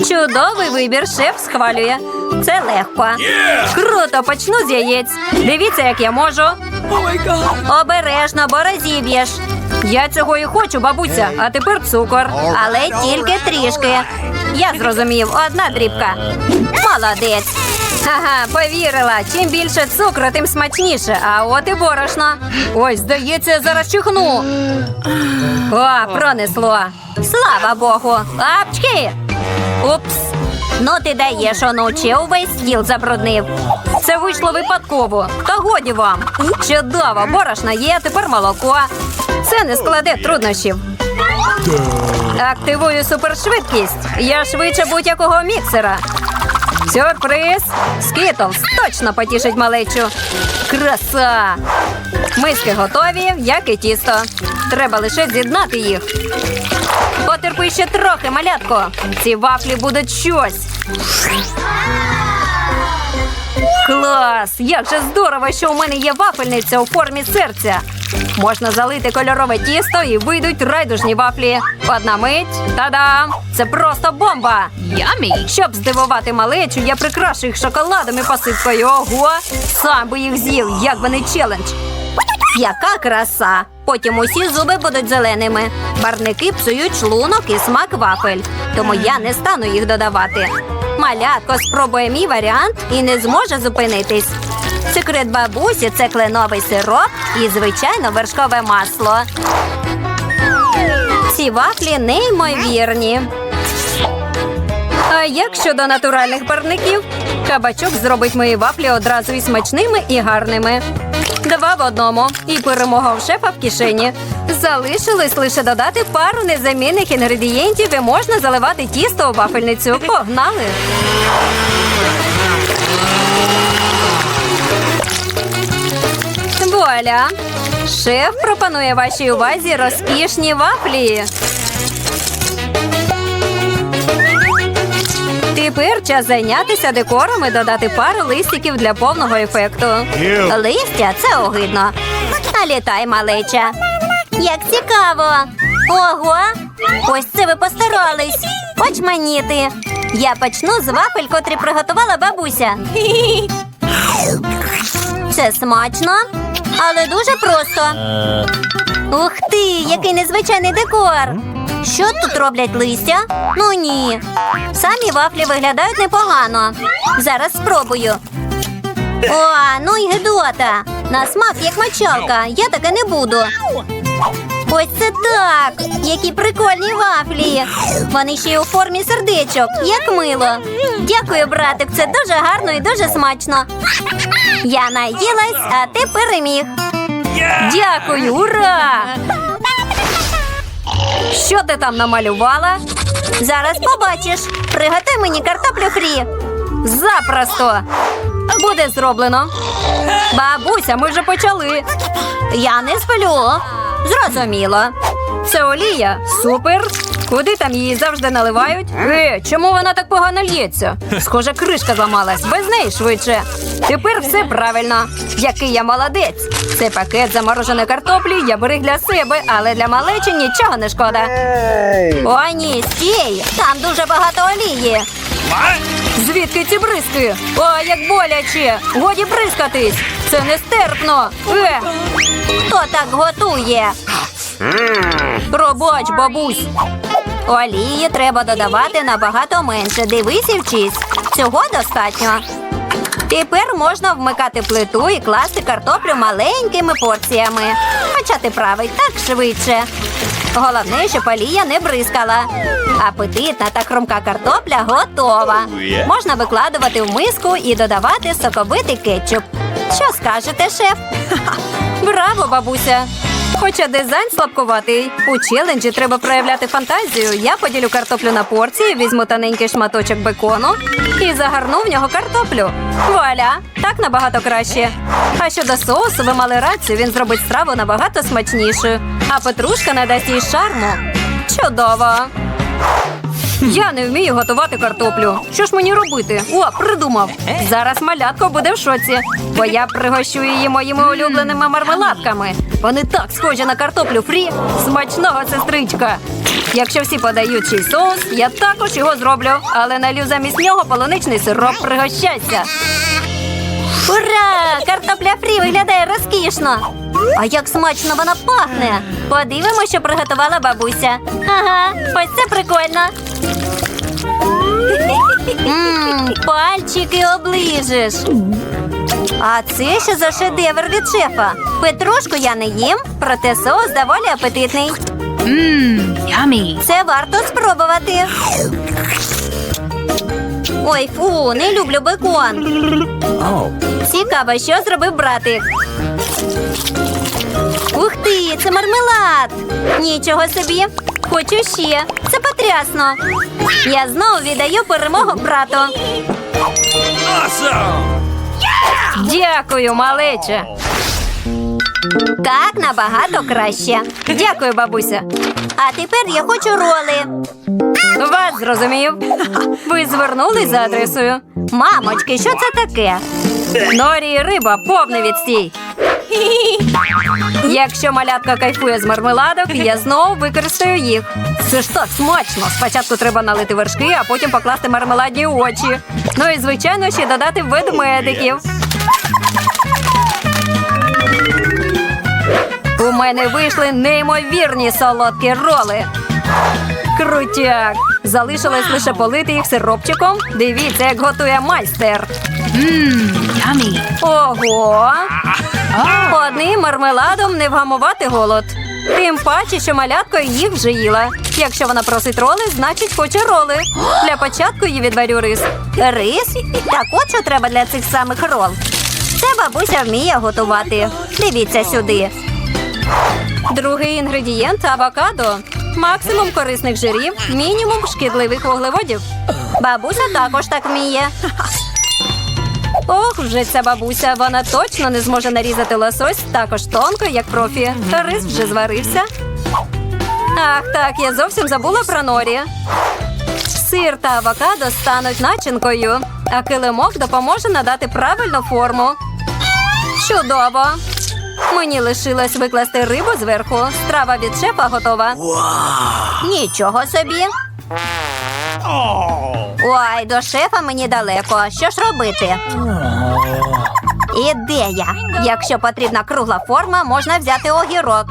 Чудовий вибір, шеф схвалює. Це легко. Круто, почну з яєць. Дивіться, як я можу. Обережно, бо розіб'єш. Я цього і хочу, бабуся, а тепер цукор. Але тільки трішки. Я зрозумів, одна дрібка. Молодець. Ага, повірила. Чим більше цукру, тим смачніше. А от і борошно. Ой, здається, я зараз чихну. О, пронесло. Слава Богу. Апчки! Упс. Ну ти даєш, онуче, увесь стіл забруднив. Це вийшло випадково. Та годі вам. Чудово, борошно є, тепер молоко. Це не складе труднощів. Активую супершвидкість. Я швидше будь-якого міксера. Сюрприз! Скітлс точно потішить малечу. Краса! Миски готові, як і тісто. Треба лише з'єднати їх. Потерпи ще трохи, малятко. Ці вафлі будуть щось. Клас! Як же здорово, що у мене є вафельниця у формі серця. Можна залити кольорове тісто і вийдуть райдужні вафлі. Одна мить. Та-дам! Це просто бомба! Yummy. Щоб здивувати малечу, я прикрашу їх шоколадом і посипкою. Ого! Сам би їх з'їв, як би не челендж. Яка краса! Потім усі зуби будуть зеленими. Барники псують шлунок і смак вафель. Тому я не стану їх додавати. Малятко спробує мій варіант і не зможе зупинитись. Секрет бабусі це кленовий сироп і, звичайно, вершкове масло. Ці вафлі неймовірні. А як щодо натуральних барників? Кабачок зробить мої вафлі одразу і смачними, і гарними. Два в одному. І перемога в шефа в кишені. Залишилось лише додати пару незамінних інгредієнтів і можна заливати тісто у вафельницю. Погнали! Вуаля! Шеф пропонує вашій увазі розкішні вафлі. Тепер час зайнятися декором і додати пару листиків для повного ефекту. Листя це огидно. Налітай, малеча. Як цікаво. Ого! Ось це ви постарались. Очманіти. Я почну з вафель, котрі приготувала бабуся. Це смачно, але дуже просто. Ух ти, який незвичайний декор. Що тут роблять листя? Ну ні. Самі вафлі виглядають непогано. Зараз спробую. О, ну й гидота. На смак як мочалка. Я таке не буду. Ось це так! Які прикольні вафлі! Вони ще й у формі сердечок, як мило. Дякую, братик, це дуже гарно і дуже смачно. Я наїлась, а ти переміг. Дякую, ура! Що ти там намалювала? Зараз побачиш. Приготуй мені картоплю фрі. Запросто. Буде зроблено. Бабуся, ми вже почали. Я не сплю. Зрозуміло. Це олія. Супер. Куди там її завжди наливають? Е, чому вона так погано лється? Схоже, кришка зламалась. Без неї швидше. Тепер все правильно. Який я молодець. Цей пакет замороженої картоплі я берег для себе, але для малечі нічого не шкода. О, ні, стій! Там дуже багато олії. Звідки ці бризки? О, як боляче! Годі бризкатись! Це нестерпно! Е! Хто так готує? Пробач, бабусь. Олії треба додавати набагато менше. Дивись і вчись. Цього достатньо. Тепер можна вмикати плиту і класти картоплю маленькими порціями. Хоча ти правий, так швидше. Головне, щоб олія не бризкала. Апетитна та хрумка картопля готова. Можна викладувати в миску і додавати соковитий кетчуп. Що скажете, шеф? Браво, бабуся! Хоча дизайн слабкуватий. У челенджі треба проявляти фантазію. Я поділю картоплю на порції, візьму тоненький шматочок бекону і загарну в нього картоплю. Вуаля! Так набагато краще. А щодо соусу, ви мали рацію, він зробить страву набагато смачнішою. А петрушка надасть їй шарму. Чудово! Я не вмію готувати картоплю. Що ж мені робити? О, придумав. Зараз малятко буде в шоці, бо я пригощу її моїми улюбленими мармеладками. Вони так схожі на картоплю фрі. Смачного сестричка. Якщо всі подають чий соус, я також його зроблю, але налью замість нього полуничний сироп пригощайся. Ура! Картопля фрі виглядає розкішно. А як смачно вона пахне. Подивимося, що приготувала бабуся. Ага, ось це прикольно. Пальчики оближеш. А це що за шедевр від шефа? Петрушку я не їм, проте соус доволі апетитний. Mmm, yummy. Це варто спробувати. Ой, фу, не люблю бекон. Цікаво, що зробив братик. Ух ти, це мармелад. Нічого собі. Хочу ще. Це потрясно. Я знову віддаю перемогу брату. Дякую, малече. Так набагато краще. Дякую, бабуся. А тепер я хочу роли. Вас зрозумів. Ви звернулись за адресою. Мамочки, що це таке? Норі і риба, повний відстій. Якщо малятка кайфує з мармеладок, я знову використаю їх. Це ж так смачно. Спочатку треба налити вершки, а потім покласти мармеладні очі. Ну і звичайно ще додати ведмедиків. У мене вийшли неймовірні солодкі роли. Крутяк! Залишилось лише полити їх сиропчиком. Дивіться, як готує майстер. Mmm, yummy. Ого! Одним мармеладом не вгамувати голод. Тим паче, що малятко їх вже їла. Якщо вона просить роли, значить хоче роли. Для початку їй відварю рис. Рис? Так от що треба для цих самих рол. Це бабуся вміє готувати. Дивіться сюди. Другий інгредієнт авокадо. Максимум корисних жирів, мінімум шкідливих вуглеводів. Бабуся також так вміє. Ох, вже ця бабуся. Вона точно не зможе нарізати лосось також тонко, як профі. Та рис вже зварився. Ах, так, я зовсім забула про норі. Сир та авокадо стануть начинкою, а килимок допоможе надати правильну форму. Чудово! Мені лишилось викласти рибу зверху. Страва від шефа готова. Нічого собі. Ой, до шефа мені далеко. Що ж робити? Ідея. Якщо потрібна кругла форма, можна взяти огірок,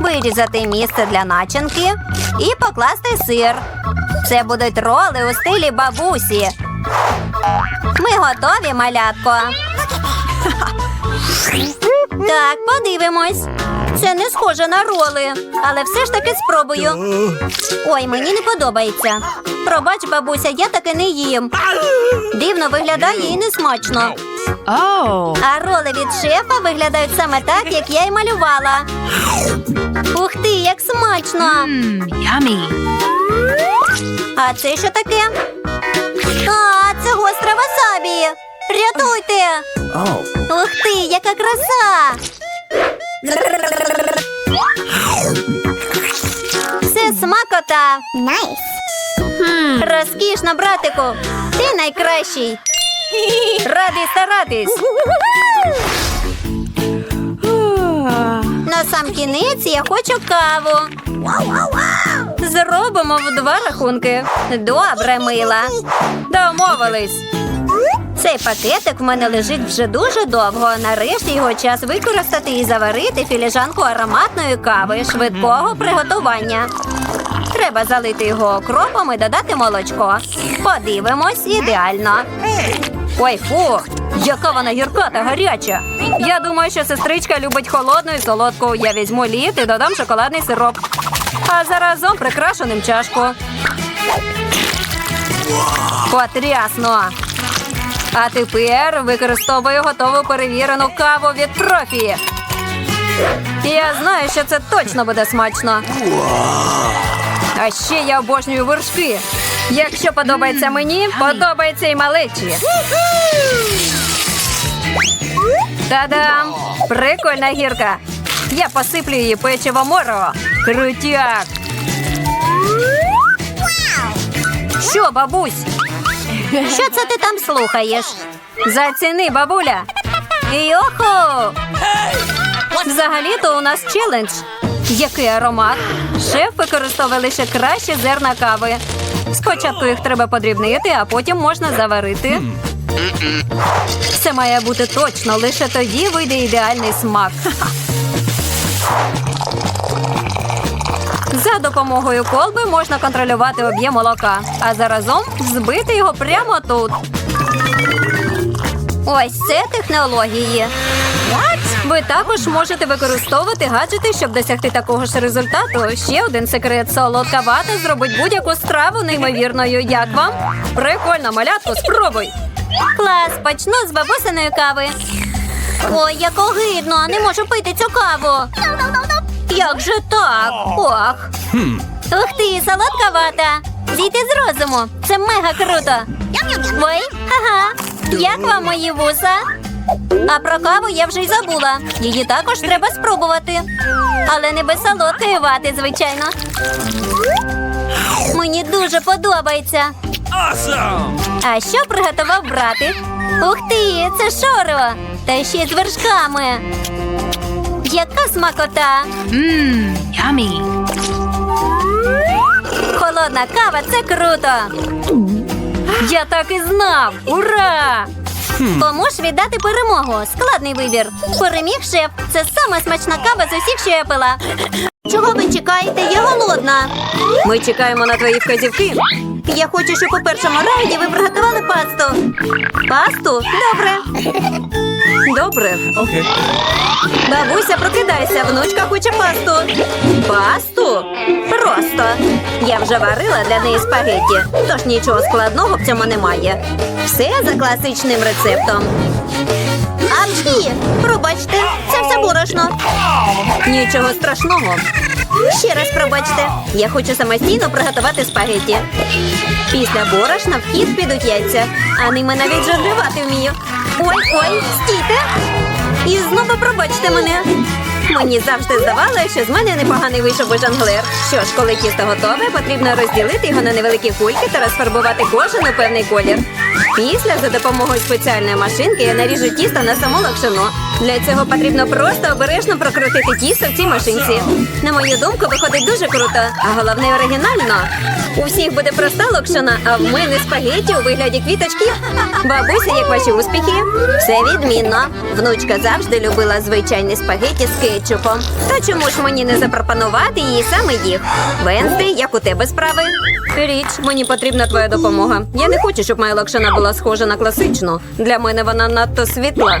вирізати місце для начинки і покласти сир. Це будуть роли у стилі бабусі. Ми готові, малятко. Так, подивимось. Це не схоже на роли, але все ж таки спробую. Ой, мені не подобається. Пробач, бабуся, я таки не їм. Дивно виглядає і не смачно. Oh. А роли від шефа виглядають саме так, як я й малювала. Ух ти, як смачно! А це що таке? А, це гостра васабі! Рятуйте! Ух ти, яка краса! Це смакота! Найс! Розкішно, братику! Ти найкращий! Радий старатись! На сам кінець я хочу каву. Зробимо в два рахунки. Добре, мила. Домовились. Цей пакетик в мене лежить вже дуже довго. Нарешті його час використати і заварити філіжанку ароматної кави швидкого приготування. Треба залити його окропом і додати молочко. Подивимось, ідеально. Ой, фу, яка вона гірка та гаряча. Я думаю, що сестричка любить холодну і солодку. Я візьму лід і додам шоколадний сироп. А заразом прикрашу ним чашку. Потрясно! А тепер використовую готову перевірену каву від профі. Я знаю, що це точно буде смачно. А ще я обожнюю вершки. Якщо подобається мені, подобається і малечі. Та-дам! Прикольна гірка. Я посиплю її печиво моро. Крутяк. Що, бабусь? Що це ти там слухаєш? Заціни, бабуля. Йохо! Взагалі-то у нас челендж. Який аромат! Шеф використовує лише кращі зерна кави. Спочатку їх треба подрібнити, а потім можна заварити. Все має бути точно, лише тоді вийде ідеальний смак. За допомогою колби можна контролювати об'єм молока, а заразом збити його прямо тут. Ось це технології. Ви також можете використовувати гаджети, щоб досягти такого ж результату. Ще один секрет солодка вата зробить будь-яку страву неймовірною. Як вам? Прикольно, малятко, спробуй. Клас, почну з бабусиної кави. Ой, як огидно, не можу пити цю каву. Як же так? Ох. Ух ти, солодка вата. Зійти з розуму. Це мега круто. Ой, ага. Як вам мої вуса? А про каву я вже й забула. Її також треба спробувати. Але не без солодкої вати, звичайно. Мені дуже подобається. А що приготував братик? Ух ти, це шоро! Та ще й з вершками. Яка смакота! Mmm, yummy. Холодна кава це круто. Я так і знав. Ура! Кому ж віддати перемогу? Складний вибір. Переміг шеф. Це сама смачна кава з усіх, що я пила. Чого ви чекаєте? Я голодна. Ми чекаємо на твої вказівки. Я хочу, щоб у першому раунді ви приготували пасту. Пасту? Добре. Добре. Okay. Бабуся, прокидайся, внучка хоче пасту. Пасту? Просто. Я вже варила для неї спагетті, тож нічого складного в цьому немає. Все за класичним рецептом. Амчі, пробачте, це все борошно. Нічого страшного. Ще раз пробачте. Я хочу самостійно приготувати спагетті. Після борошна в хід підуть яйця, а ними навіть жонглювати вмію. Ой, ой, стійте! І знову пробачте мене. Мені завжди здавалося, що з мене непоганий вийшов би жонглер. Що ж, коли тісто готове, потрібно розділити його на невеликі кульки та розфарбувати кожен у певний колір. Після за допомогою спеціальної машинки я наріжу тісто на саму локшину. Для цього потрібно просто обережно прокрутити тісто в цій машинці. На мою думку, виходить дуже круто, а головне оригінально. У всіх буде проста локшина, а в мене спагетті у вигляді квіточки. Бабуся, як ваші успіхи? Все відмінно. Внучка завжди любила звичайні спагетті з кетчупом. То чому ж мені не запропонувати її саме їх? Венсти, як у тебе справи? Річ, мені потрібна твоя допомога. Я не хочу, щоб моя локшина була схожа на класичну. Для мене вона надто світла.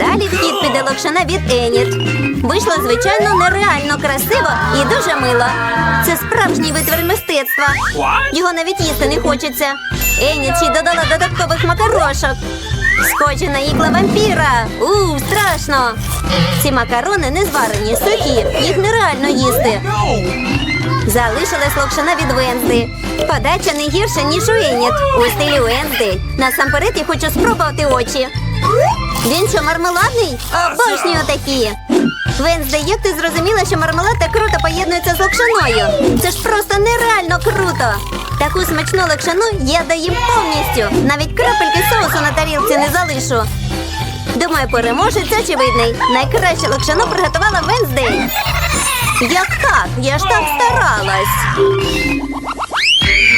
Далі в хід піде локшина від Еніт. Вийшло, звичайно, нереально красиво і дуже мило. Це справжній витвір мистецтва. Його навіть їсти не хочеться. Еніт ще й додала додаткових макарошок. Схожі на ікла вампіра. У, страшно. Ці макарони не зварені, сухі, їх нереально їсти. Залишилась локшина від Вензи. Подача не гірша, ніж у Еніт. У стилі Вензи. Насамперед я хочу спробувати очі. Він що, мармеладний? Обожнюю такі. Венздей, як ти зрозуміла, що мармелад так круто поєднується з локшиною? Це ж просто нереально круто. Таку смачну локшину я доїм повністю. Навіть крапельки соусу на тарілці не залишу. Думаю, переможець очевидний. Найкраще локшину приготувала Венздей. Як так? Я ж так старалась.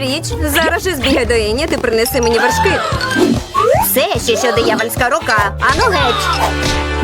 Річ, зараз же збігай до Ені, ти принеси мені вершки. Це ще що диявольська рука. Ану геть.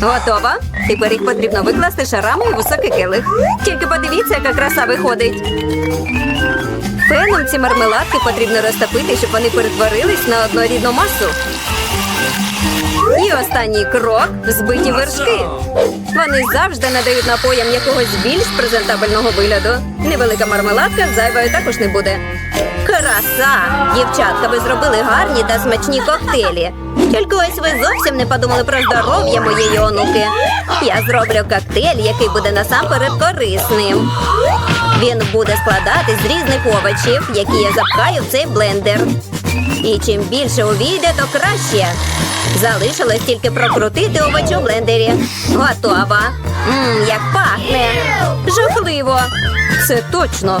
Готово. Тепер їх потрібно викласти шарами у високий келих. Тільки подивіться, яка краса виходить. Феном ці мармеладки потрібно розтопити, щоб вони перетворились на однорідну масу. І останній крок збиті вершки. Вони завжди надають напоям якогось більш презентабельного вигляду. Невелика мармеладка зайвою також не буде. Краса! Дівчатка, ви зробили гарні та смачні коктейлі. Тільки ось ви зовсім не подумали про здоров'я моєї онуки. Я зроблю коктейль, який буде насамперед корисним. Він буде складати з різних овочів, які я запхаю в цей блендер. І чим більше увійде, то краще. Залишилось тільки прокрутити овочі у блендері. Готово. Мм, як пахне. Жахливо. Це точно.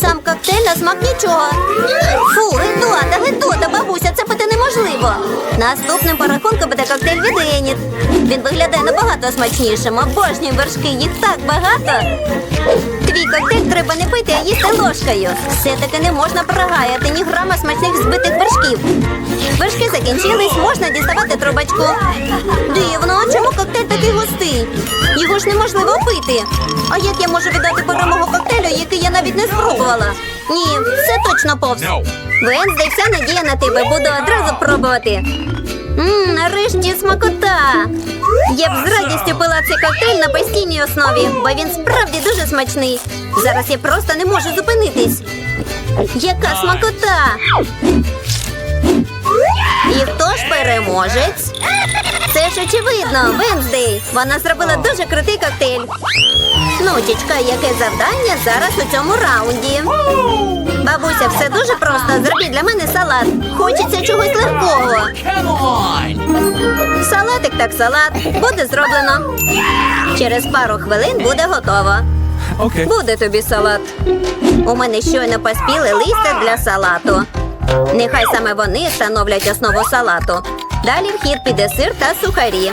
Сам коктейль на смак нічого. Фу, гидота, гидота, бабуся, це пити неможливо. Наступним по рахунку буде коктейль від Еніт. Він виглядає набагато смачнішим. Обожнюю вершки, їх так багато. Твій коктейль треба не пити, а їсти ложкою. Все-таки не можна прогаяти ні грама смачних збитих вершків. Вершки закінчились, можна діставати трубочку. Дивно, чому коктейль такий густий? Його ж неможливо пити. А як я можу віддати перемогу коктейлю, який я навіть не спробувала? Ні, це точно повз. Венздей, вся надія на тебе, буду одразу пробувати. Мм, нарешті смакота. Я б з радістю пила цей коктейль на постійній основі, бо він справді дуже смачний. Зараз я просто не можу зупинитись. Яка смакота! І хто ж переможець? Це ж очевидно, Венздей. Вона зробила дуже крутий коктейль. Нучечка, яке завдання зараз у цьому раунді? Бабуся, все дуже просто. Зробіть для мене салат. Хочеться чогось легкого. Салатик так салат. Буде зроблено. Через пару хвилин буде готово. Буде тобі салат. У мене щойно поспіли листя для салату. Нехай саме вони становлять основу салату. Далі в хід піде сир та сухарі.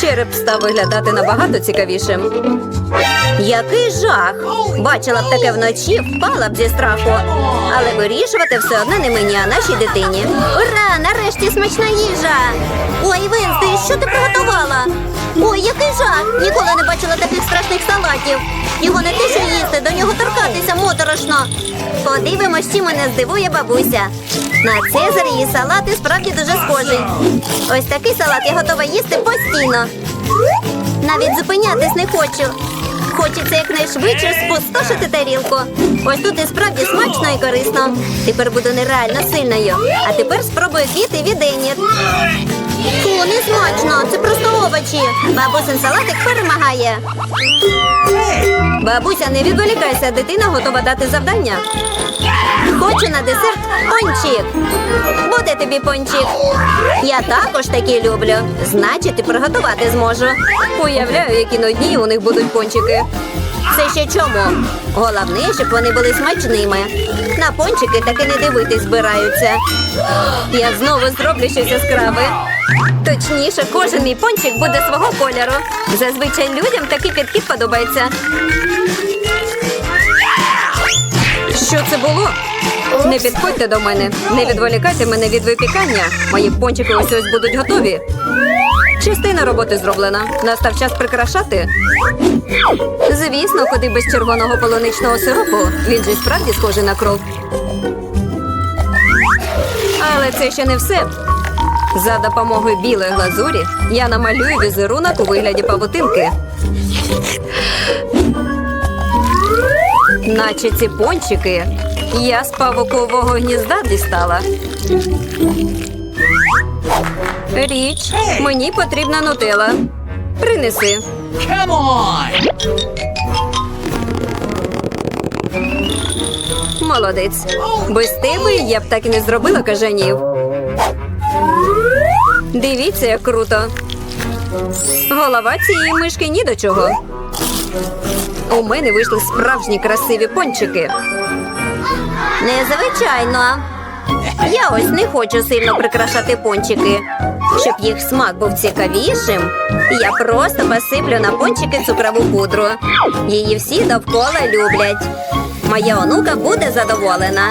Череп став виглядати набагато цікавішим. Який жах! Бачила б таке вночі, впала б зі страху. Але вирішувати все одно не мені, а нашій дитині. Ура! Нарешті смачна їжа! Ой, Венсти, що ти приготувала? Ой, який жах! Ніколи не бачила таких страшних салатів. Його не те, що їсти, до нього торкатися моторошно. Подивимось, чим мене здивує бабуся. На Цезар її салат і справді дуже схожий. Ось такий салат я готова їсти постійно. Навіть зупинятись не хочу. Хочеться якнайшвидше спустошити тарілку. Ось тут і справді смачно і корисно. Тепер буду нереально сильною. А тепер спробую квіти від Еніт. Фу, не смачно, це просто овочі. Бабусин салатик перемагає. Бабуся, не відволікайся, дитина готова дати завдання. Хочу на десерт пончик. Буде тобі пончик. Я також такі люблю. Значить, і приготувати зможу. Уявляю, які нудні у них будуть пончики. Це ще чому? Головне, щоб вони були смачними. На пончики таки не дивитись збираються. Я знову зроблю щось яскраве. Точніше, кожен мій пончик буде свого кольору. Зазвичай людям такий підхід подобається. Що це було? Не підходьте до мене, не відволікайте мене від випікання. Мої пончики ось ось будуть готові. Частина роботи зроблена. Настав час прикрашати. Звісно, куди без червоного полуничного сиропу. Він же справді схожий на кров. Але це ще не все. За допомогою білої глазурі я намалюю візерунок у вигляді павутинки. Наче ці пончики я з павукового гнізда дістала. Річ, мені потрібна нутела. Принеси. Молодець. Без тебе я б так і не зробила кажанів. Дивіться, як круто. Голова цієї мишки ні до чого. У мене вийшли справжні красиві пончики. Незвичайно. Я ось не хочу сильно прикрашати пончики. Щоб їх смак був цікавішим, я просто посиплю на пончики цукрову пудру. Її всі довкола люблять. Моя онука буде задоволена.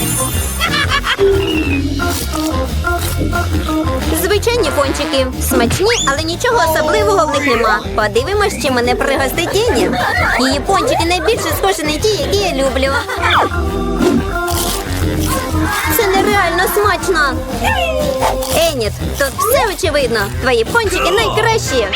Звичайні пончики. Смачні, але нічого особливого в них нема. Подивимось, чи мене пригостить Ені. Її пончики найбільше схожі на ті, які я люблю. Це нереально смачно. Еніт, тут все очевидно. Твої пончики найкращі.